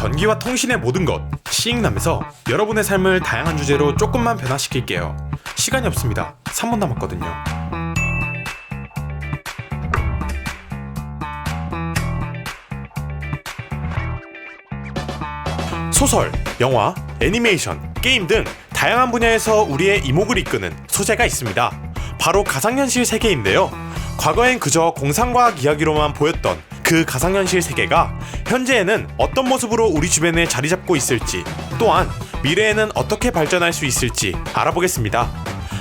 전기와 통신의 모든 것 시익남에서 여러분의 삶을 다양한 주제로 조금만 변화시킬게요. 시간이 없습니다. 3분 남았거든요. 소설, 영화, 애니메이션, 게임 등 다양한 분야에서 우리의 이목을 이끄는 소재가 있습니다. 바로 가상현실 세계인데요. 과거엔 그저 공상과학 이야기로만 보였던 그 가상현실 세계가 현재에는 어떤 모습으로 우리 주변에 자리 잡고 있을지 또한 미래에는 어떻게 발전할 수 있을지 알아보겠습니다.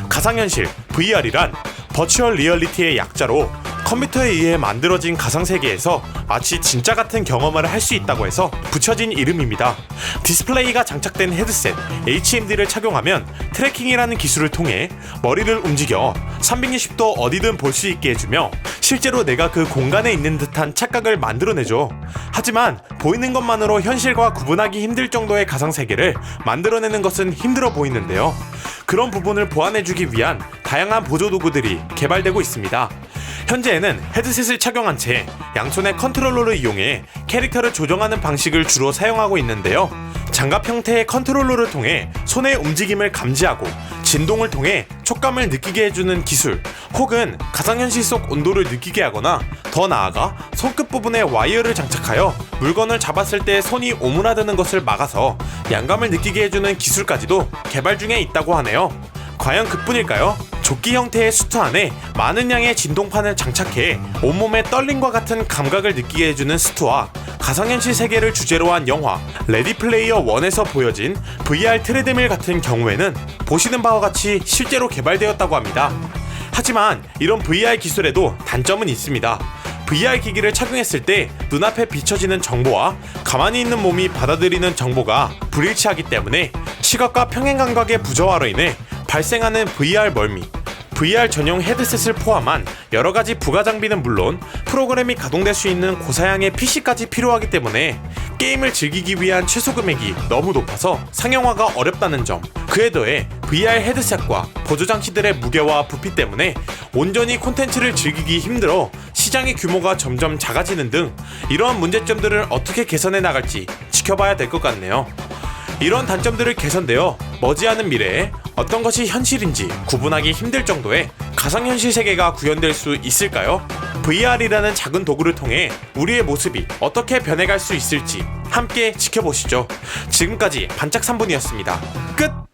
가상현실 VR이란 버추얼 리얼리티의 약자로 컴퓨터에 의해 만들어진 가상세계에서 마치 진짜 같은 경험을 할 수 있다고 해서 붙여진 이름입니다. 디스플레이가 장착된 헤드셋 HMD를 착용하면 트래킹이라는 기술을 통해 머리를 움직여 360도 어디든 볼 수 있게 해주며 실제로 내가 그 공간에 있는 듯한 착각을 만들어내죠. 하지만 보이는 것만으로 현실과 구분하기 힘들 정도의 가상세계를 만들어내는 것은 힘들어 보이는데요. 그런 부분을 보완해주기 위한 다양한 보조 도구들이 개발되고 있습니다. 현재에는 헤드셋을 착용한 채 양손의 컨트롤러를 이용해 캐릭터를 조정하는 방식을 주로 사용하고 있는데요. 장갑 형태의 컨트롤러를 통해 손의 움직임을 감지하고 진동을 통해 촉감을 느끼게 해주는 기술 혹은 가상현실 속 온도를 느끼게 하거나 더 나아가 손끝 부분에 와이어를 장착하여 물건을 잡았을 때 손이 오므라드는 것을 막아서 양감을 느끼게 해주는 기술까지도 개발 중에 있다고 하네요. 과연 그뿐일까요? 조끼 형태의 수트 안에 많은 양의 진동판을 장착해 온몸의 떨림과 같은 감각을 느끼게 해주는 수트와 가상현실 세계를 주제로 한 영화 레디 플레이어 1에서 보여진 VR 트레드밀 같은 경우에는 보시는 바와 같이 실제로 개발되었다고 합니다. 하지만 이런 VR 기술에도 단점은 있습니다. VR 기기를 착용했을 때 눈앞에 비춰지는 정보와 가만히 있는 몸이 받아들이는 정보가 불일치하기 때문에 시각과 평행 감각의 부저화로 인해 발생하는 VR 멀미, VR 전용 헤드셋을 포함한 여러 가지 부가 장비는 물론 프로그램이 가동될 수 있는 고사양의 PC까지 필요하기 때문에 게임을 즐기기 위한 최소 금액이 너무 높아서 상용화가 어렵다는 점. 그에 더해 VR 헤드셋과 보조 장치들의 무게와 부피 때문에 온전히 콘텐츠를 즐기기 힘들어 시장의 규모가 점점 작아지는 등 이러한 문제점들을 어떻게 개선해 나갈지 지켜봐야 될 것 같네요. 이런 단점들을 개선되어 머지않은 미래에 어떤 것이 현실인지 구분하기 힘들 정도의 가상현실 세계가 구현될 수 있을까요? VR이라는 작은 도구를 통해 우리의 모습이 어떻게 변해갈 수 있을지 함께 지켜보시죠. 지금까지 반짝 3분이었습니다. 끝!